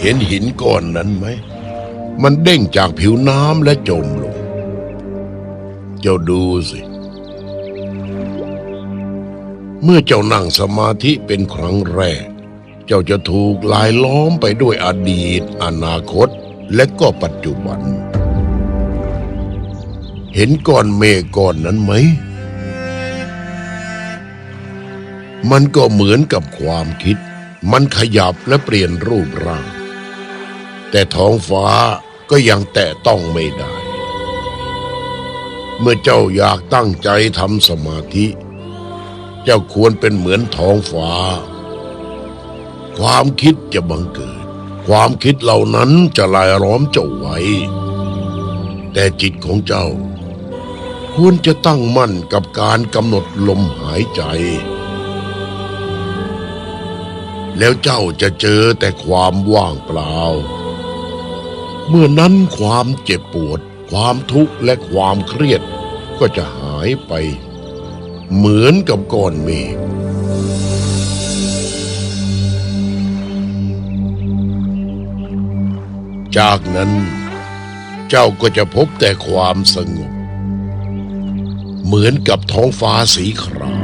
เห็นหินก้อนนั้นไหม มันเด้งจากผิวน้ำและจมลง เจ้าดูสิ เมื่อเจ้านั่งสมาธิเป็นครั้งแรก เจ้าจะถูกลายล้อมไปด้วยอดีต อนาคต และก็ปัจจุบัน เห็นก้อนเมฆก้อนนั้นไหม มันก็เหมือนกับความคิด มันขยับและเปลี่ยนรูปร่าง แต่ท้องฟ้าก็ยังแตะต้องไม่ได้ เมื่อเจ้าอยากตั้งใจทำสมาธิ เจ้าควรเป็นเหมือนท้องฟ้า ความคิดจะบังเกิด ความคิดเหล่านั้นจะลายล้อมเจ้าไว้ แต่จิตของเจ้า ควรจะตั้งมั่นกับการกำหนดลมหายใจ แล้วเจ้าจะเจอแต่ความว่างเปล่า เมื่อนั้นความเจ็บปวด ความทุกข์และความเครียดก็จะหายไป เหมือนกับก้อนเมฆจากนั้นเจ้าก็จะพบแต่ความสงบ เหมือนกับท้องฟ้าสีคราม